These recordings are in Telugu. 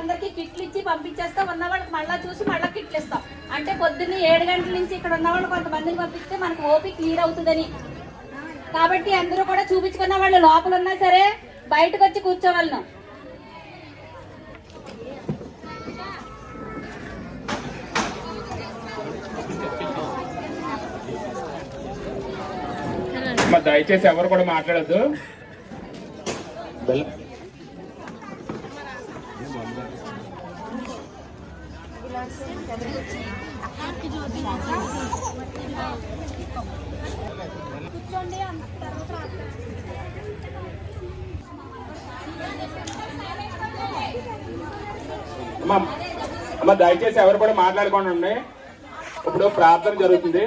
వాళ్ళందరికీ కిట్లు ఇచ్చి పంపించేస్తాం. ఉన్న వాళ్ళకి మళ్ళీ చూసి మళ్ళీ కిట్లు ఇస్తాం. అంటే పొద్దున్న ఏడు గంటల నుంచి ఇక్కడ ఉన్న వాళ్ళు కొంతమందిని పంపిస్తే మనకు ఓపీ క్లియర్ అవుతుందని. కాబట్టి అందరూ కూడా చూపించుకున్న వాళ్ళు లోపల ఉన్నా సరే బయటకు వచ్చి కూర్చోవాలను. దయచేసి ఎవరు కూడా మాట్లాడద్దు. అమ్మ అమ్మ దయచేసి ఎవరు కూడా మాట్లాడుకోండి. ఇప్పుడు ప్రార్థన జరుగుతుంది.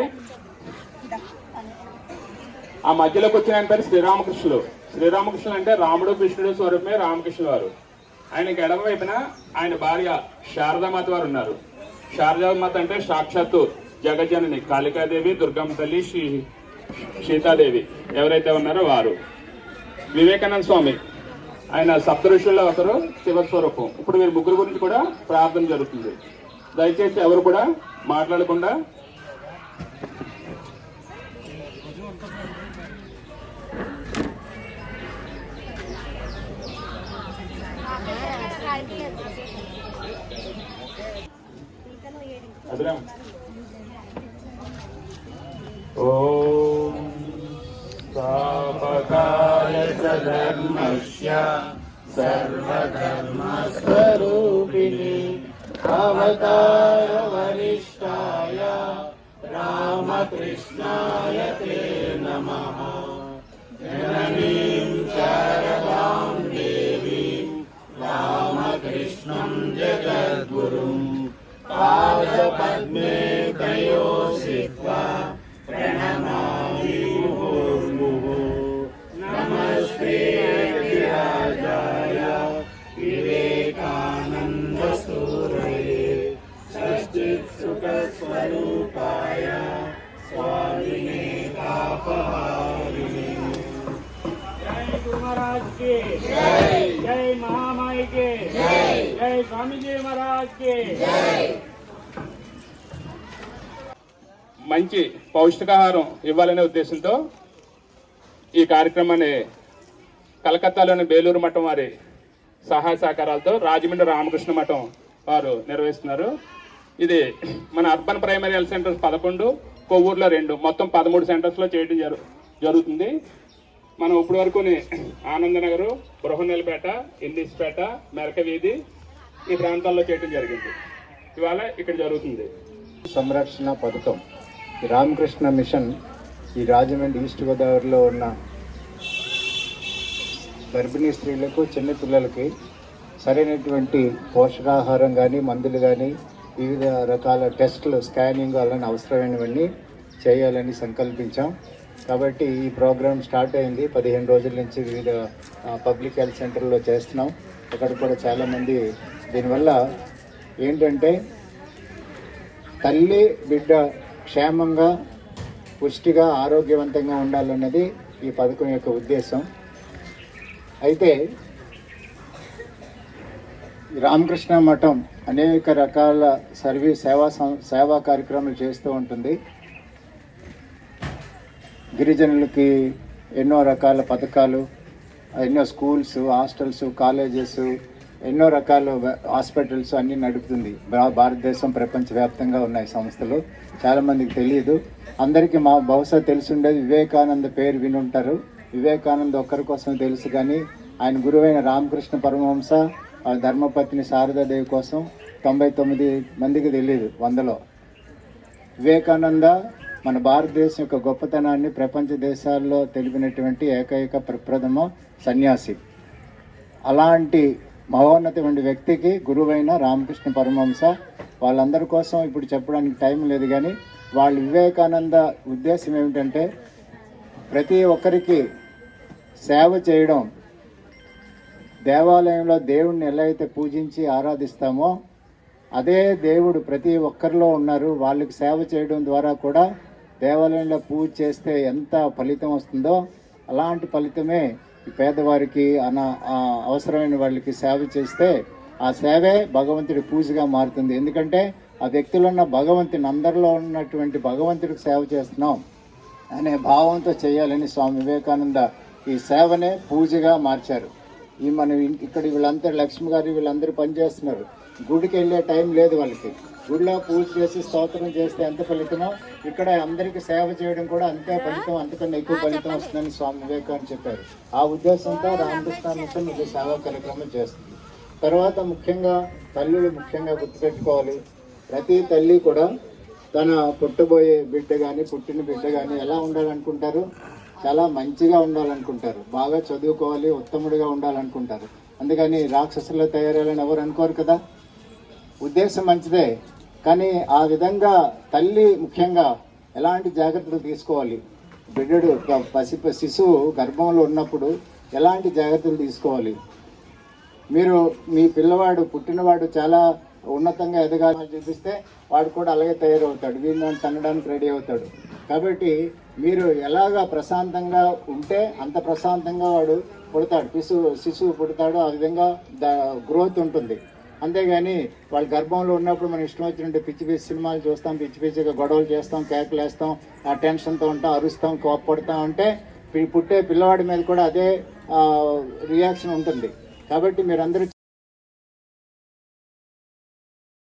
ఆ మధ్యలోకి వచ్చిన ఆయన పేరు శ్రీరామకృష్ణుడు. శ్రీరామకృష్ణుడు అంటే రాముడు కృష్ణుడు స్వరూపమే రామకృష్ణుడు వారు. ఆయనకి ఎడమ వైపున ఆయన భార్య శారదామాత వారు ఉన్నారు. శారదామాత అంటే సాక్షాత్తు జగజనని కాళికాదేవి దుర్గమ్మ తల్లి శ్రీ సీతాదేవి. ఎవరైతే ఉన్నారో వారు. వివేకానంద స్వామి ఆయన సప్తఋషుల్లో ఒకరు శివస్వరూపం. ఇప్పుడు వీరి ముగ్గురు గురించి కూడా ప్రార్థన జరుగుతుంది. దయచేసి ఎవరు కూడా మాట్లాడకుండా Thank you. मॅडम ॐ पापकाय धर्मस्य सर्वधर्मस्वरूपिणि अवतारवरिष्ठाय रामकृष्णाय ते नमः। जननीं शारदां देवीं रामकृष्णं जगद्गुरुम्। पादपद्मे तयोषित्वा प्रणमामि मुहुर्मुहुः नमस्ते राजाय विवेकानन्दसूरये षष्टिसुखस्वरूपाय स्वामिने कापहारिणे जय कुमाराज के। जय। जय महामाई के। जय। जय स्वामी जी महाराज के। जय। మంచి పౌష్టికాహారం ఇవ్వాలనే ఉద్దేశంతో ఈ కార్యక్రమాన్ని కలకత్తాలోని బేలూరు మఠం వారి సహాయ సహకారాలతో రాజమండ్రి రామకృష్ణ మఠం వారు నిర్వహిస్తున్నారు. ఇది మన అర్బన్ ప్రైమరీ హెల్త్ సెంటర్స్ పదకొండు కొవ్వూరులో రెండు. మొత్తం పదమూడు సెంటర్స్లో చేయడం జరు జరుగుతుంది. మనం ఇప్పటి వరకు ఆనందనగరు బృహన్నెలపేట ఇందిస్పేట మెరకవీధి ఈ ప్రాంతాల్లో చేయడం జరిగింది. ఇవాళ ఇక్కడ జరుగుతుంది. సంరక్షణ పథకం. ఈ రామకృష్ణ మిషన్ ఈ రాజమండ్రి ఈస్ట్ గోదావరిలో ఉన్న గర్భిణీ స్త్రీలకు చిన్నపిల్లలకి సరైనటువంటి పోషకాహారం కానీ మందులు కానీ వివిధ రకాల టెస్టులు స్కానింగ్ అలానే అవసరమైనవన్నీ చేయాలని సంకల్పించాం. కాబట్టి ఈ ప్రోగ్రాం స్టార్ట్ అయింది. పదిహేను రోజుల నుంచి వివిధ పబ్లిక్ హెల్త్ సెంటర్లో చేస్తున్నాం. అక్కడ కూడా చాలామంది దీనివల్ల ఏంటంటే తల్లి బిడ్డ క్షేమంగా పుష్టిగా ఆరోగ్యవంతంగా ఉండాలన్నది ఈ పథకం యొక్క ఉద్దేశం. అయితే రామకృష్ణ మఠం అనేక రకాల సర్వీస్ సేవా సేవా కార్యక్రమాలు చేస్తూ ఉంటుంది. గిరిజనులకి ఎన్నో రకాల పథకాలు ఎన్నో స్కూల్స్ హాస్టల్స్ కాలేజెస్ ఎన్నో రకాల హాస్పిటల్స్ అన్నీ నడుపుతుంది. భా- భారతదేశం ప్రపంచవ్యాప్తంగా ఉన్నాయి సంస్థలు. చాలామందికి తెలియదు అందరికీ మా బహుశా తెలుసుండేది వివేకానంద పేరు వినుంటారు. వివేకానంద ఒక్కరి కోసం తెలుసు కానీ ఆయన గురువైన రామకృష్ణ పరమహంస ధర్మపత్ని శారదాదేవి కోసం తొంభై తొమ్మిది మందికి తెలియదు వందలో. వివేకానంద మన భారతదేశం యొక్క గొప్పతనాన్ని ప్రపంచ దేశాల్లో తెలిపినటువంటి ఏకైక ప్రప్రథమ సన్యాసి. అలాంటి మహోన్నతమైన వ్యక్తికి గురువైన రామకృష్ణ పరమహంస వాళ్ళందరి కోసం ఇప్పుడు చెప్పడానికి టైం లేదు కానీ వాళ్ళ వివేకానంద ఉద్దేశం ఏమిటంటే ప్రతి ఒక్కరికి సేవ చేయడం. దేవాలయంలో దేవుణ్ణి ఎలా అయితే పూజించి ఆరాధిస్తామో అదే దేవుడు ప్రతి ఒక్కరిలో ఉన్నారు. వాళ్ళకి సేవ చేయడం ద్వారా కూడా దేవాలయంలో పూజ చేస్తే ఎంత ఫలితం వస్తుందో అలాంటి ఫలితమే పేదవారికి అన అవసరమైన వాళ్ళకి సేవ చేస్తే ఆ సేవే భగవంతుడి పూజగా మారుతుంది. ఎందుకంటే ఆ వ్యక్తిలో ఉన్న భగవంతుని అందరిలో ఉన్నటువంటి భగవంతుడికి సేవ చేస్తున్నాం అనే భావంతో చేయాలని స్వామి వివేకానంద ఈ సేవనే పూజగా మార్చారు. ఈ మన ఇక్కడ వీళ్ళందరూ లక్ష్మి గారు వీళ్ళందరూ పనిచేస్తున్నారు. గుడికి వెళ్ళే టైం లేదు వాళ్ళకి. గుడిలో పూజ చేసి స్తోత్రం చేస్తే ఎంత ఫలితమో ఇక్కడ అందరికీ సేవ చేయడం కూడా అంతే ఫలితం అంతకన్నా ఎక్కువ ఫలితం వస్తుందని స్వామి వివేకానంద చెప్పారు. ఆ ఉద్దేశంతో రామకృష్ణ మిషన్ ఇది సేవా కార్యక్రమం చేస్తుంది. తర్వాత ముఖ్యంగా తల్లులు ముఖ్యంగా గుర్తుపెట్టుకోవాలి. ప్రతి తల్లి కూడా తన పుట్టబోయే బిడ్డ కానీ పుట్టిన బిడ్డ కానీ ఎలా ఉండాలనుకుంటారు? చాలా మంచిగా ఉండాలనుకుంటారు. బాగా చదువుకోవాలి ఉత్తముడిగా ఉండాలనుకుంటారు. అందుకని రాక్షసుల్లో తయారయ్యాలని ఎవరు అనుకోరు కదా? ఉద్దేశం మంచిదే కానీ ఆ విధంగా తల్లి ముఖ్యంగా ఎలాంటి జాగ్రత్తలు తీసుకోవాలి? బిడ్డడు ప- పసి శిశువు గర్భంలో ఉన్నప్పుడు ఎలాంటి జాగ్రత్తలు తీసుకోవాలి? మీరు మీ పిల్లవాడు పుట్టినవాడు చాలా ఉన్నతంగా ఎదగాలని చూపిస్తే వాడు కూడా అలాగే తయారవుతాడు. వీళ్ళని తగ్గడానికి రెడీ అవుతాడు. కాబట్టి మీరు ఎలాగా ప్రశాంతంగా ఉంటే అంత ప్రశాంతంగా వాడు పుడతాడు. శిశువు శిశువు పుడతాడు. ఆ విధంగా గ్రోత్ ఉంటుంది. అంతేగాని వాళ్ళ గర్భంలో ఉన్నప్పుడు మనం ఇష్టం వచ్చినట్టు పిచ్చి పిచ్చి సినిమాలు చూస్తాం పిచ్చి పిచ్చిగా గొడవలు చేస్తాం కేకలు వేస్తాం ఆ టెన్షన్తో ఉంటాం అరుస్తాం కోప్పడతాం అంటే పుట్టే పిల్లవాడి మీద కూడా అదే రియాక్షన్ ఉంటుంది. కాబట్టి మీరందరూ